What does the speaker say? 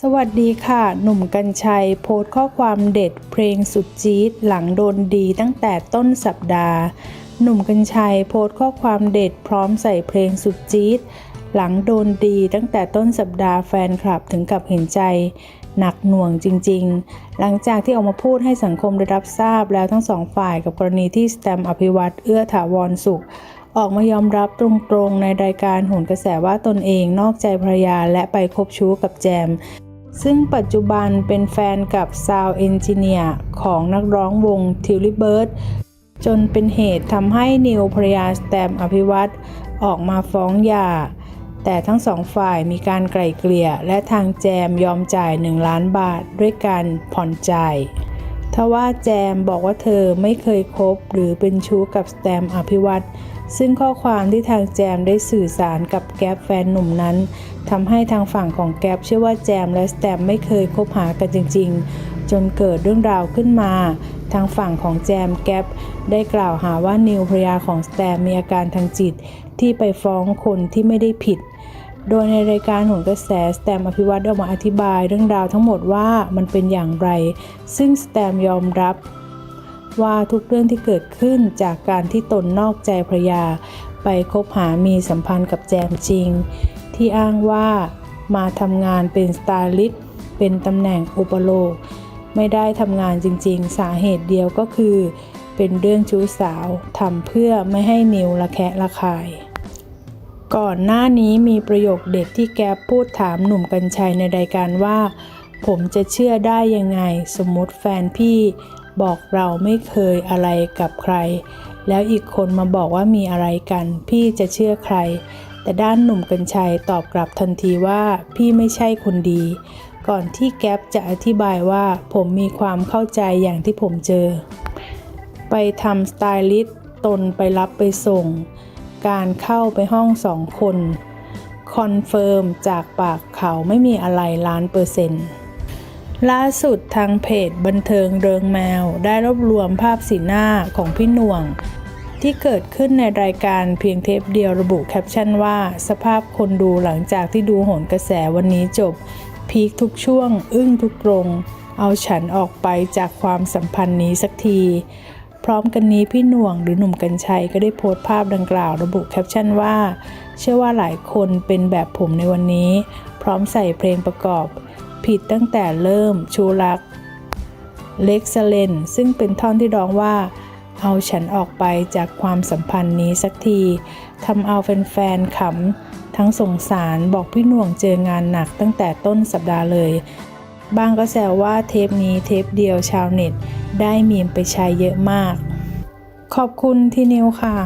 สวัสดีค่ะ หนุ่มกัญชัยโพสต์ข้อความเด็ดเพลงสุดจี๊ดหลังโดนดีตั้งแต่ต้นสัปดาห์ หนุ่มกัญชัยโพสต์ข้อความเด็ดพร้อมใส่เพลงสุดจี๊ดหลังโดนดีตั้งแต่ต้นสัปดาห์แฟนคลับถึงกับเห็นใจ หนักหน่วงจริง ๆ หลังจากที่ออกมาพูดให้สังคมได้รับทราบแล้วทั้งสองฝ่ายกับกรณีที่สแตมอภิวัตเอื้อถาวรสุข ออกมายอมรับตรงๆในรายการโหนกระแสว่าตนเองนอกใจภรรยาและไปคบชู้กับแจม ซึ่งปัจจุบันเป็นแฟนกับซาวเอนจิเนียร์ของนักร้องวงทิวลิเบิร์ดจนเป็นเหตุทำให้นิวภรรยาสแตมป์อภิวัตออกมาฟ้องหย่า แต่ทั้งสองฝ่ายมีการไกล่เกลี่ย และทางแจมยอมจ่าย 1 ล้านบาทด้วยการผ่อนจ่าย ทว่าแจมบอกว่าเธอไม่เคยคบหรือเป็นชู้กับสแตมป์อภิวัตซึ่งข้อความที่ทางแจมได้สื่อสารกับแก๊ปแฟนหนุ่มนั้นทำให้ทางฝั่งของแก๊ปเชื่อว่าแจมและสแตมป์ไม่เคยคบหากันจริง ๆ จนเกิดเรื่องราวขึ้นมา ทางฝั่งของแจมแก๊ปได้กล่าวหาว่านิวภรรยาของสแตมป์มีอาการทางจิตที่ไปฟ้องคนที่ไม่ได้ผิด โดยในรายการหนกระแสสแตมป์อภิวัตออกมาอธิบายเรื่องราวทั้งหมดว่ามันเป็นอย่างไร ซึ่งสแตมป์ยอมรับว่าทุกเรื่องที่เกิดขึ้นจากการที่ตนนอกใจภรยา ไปคบหามีสัมพันธ์กับแจมจริง ที่อ้างว่ามาทำงานเป็นสไตลิสต์เป็นตำแหน่งอุปโลก ไม่ได้ทำงานจริงๆ สาเหตุเดียวก็คือ เป็นเรื่องชู้สาวทำเพื่อไม่ให้นิวละแคะละคาย ก่อนหน้านี้มีประโยคเด็ดที่แกปพูดถามหนุ่มกัญชัยในรายการว่า ผมจะเชื่อได้ยังไง สมมติแฟนพี่บอกเราไม่เคยอะไรกับใคร แล้วอีกคนมาบอกว่ามีอะไรกัน พี่จะเชื่อใคร แต่ด้านหนุ่มกัญชัยตอบกลับทันทีว่าพี่ไม่ใช่คนดี ก่อนที่แก๊ปจะอธิบายว่าผมมีความเข้าใจอย่างที่ผมเจอ ไปทำสไตลิสต์ตนไปรับไปส่ง การเข้าไปห้องสองคนคอนเฟิร์มจากปากเขาไม่มีอะไรล้านเปอร์เซ็นต์ล่าสุดทางเพจบันเทิงเริงแมวได้รวบรวมภาพสีหน้าของพี่หน่วง ที่เกิดขึ้นในรายการเพียงเทปเดียวระบุแคปชั่นว่า สภาพคนดูหลังจากที่ดูโหนกระแสวันนี้จบ พีคทุกช่วง อึ้งทุกตรง เอาฉันออกไปจากความสัมพันธ์นี้สักที พร้อมกันนี้พี่หน่วงหรือหนุ่มกัญชัยก็ได้โพสต์ภาพดังกล่าวระบุแคปชั่นว่า เชื่อว่าหลายคนเป็นแบบผมในวันนี้ พร้อมใส่เพลงประกอบ ผิดตั้งแต่เริ่มชูรักเล็กซเลนซึ่งเป็นท่อนที่ร้องว่า เอาฉันออกไปจากความสัมพันธ์นี้สักทีทำเอาแฟนๆขำทั้งสงสารบอกพี่หน่วงเจองานหนักตั้งแต่ต้นสัปดาห์เลย บางก็แซวว่าเทปนี้เทปเดียวชาวเน็ต ได้มีมไปใช้เยอะมาก ขอบคุณที่นิวค่ะ